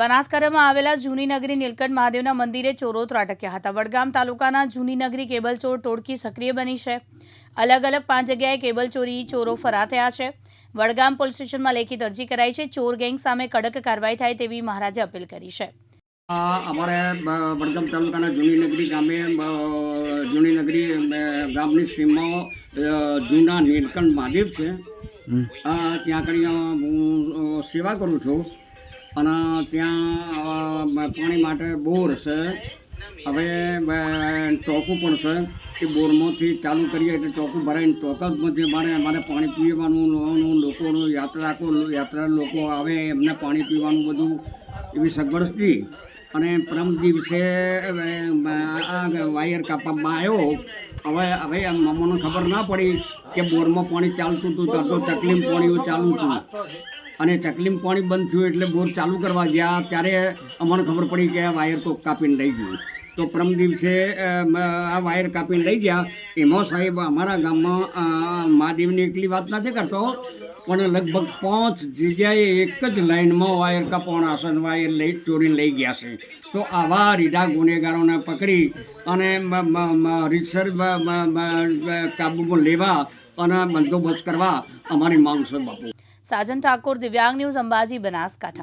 બનાસકાંઠામાં આવેલા જૂની નગરી નીલકંઠ મહાદેવના મંદિરે ચોરો ત્રાટક્યા હતા. વડગામ તાલુકાના જૂની નગરી કેબલ ચોર ટોળકી સક્રિય બની છે. અલગ અલગ પાંચ જગ્યાએ કેબલ ચોરી ચોરો ફરાર થયા છે. વડગામ પોલીસ સ્ટેશનમાં લેખિત અરજી કરાઈ છે. ચોર ગેંગ સામે કડક કાર્યવાહી થાય તેવી મહારાજે અપીલ કરી છે. અમારે વડગામ તાલુકાના જૂની નગરી ગામે જૂની નગરી ગામની સીમમાં જૂના નીલકંઠ મહાદેવ છે. ત્યાં આગળ હું સેવા કરું છું. અને ત્યાં પાણી માટે બોર છે. હવે ટોકું પણ છે એ બોરમાંથી ચાલુ કરીએ એટલે ટોકું ભરાઈને ટોકમાંથી મારે અમારે પાણી પીવાનું લોવાનું લોકોનું યાત્રા યાત્રા લોકો આવે, એમને પાણી પીવાનું બધું એવી સગવડ હતી અને પરમ દિવસે આ વાયર કાપવામાં આવ્યો. હવે હવે આ ખબર ના પડી કે બોરમાં પાણી ચાલતું હતું, તો તકલીફ પાણી ચાલુ હતું. અને તકલીફ પાણી બંધ થયું એટલે બોર ચાલુ કરવા ગયા. ત્યારે અમને ખબર પડી કે આ વાયર તો કાપીને લઈ ગયું. તો પરમ દિવસે આ વાયર કાપીને લઈ ગયા. એમાં સાહેબ અમારા ગામમાં મહાદેવની એકલી વાત નથી કરતો, પણ લગભગ પાંચ જગ્યાએ એક જ લાઈનમાં વાયર કાપવાના છે વાયર લઈ, ચોરીને લઈ ગયા છે. તો આવા રીઢા ગુનેગારોને પકડી અને રીતસર કાબૂમાં લેવા અને બંદોબસ્ત કરવા અમારી માંગ છે બાપુ. સાજન ઠાકોર દિવ્યાંગ ન્યૂઝ અંબાજી બનાસકાંઠા.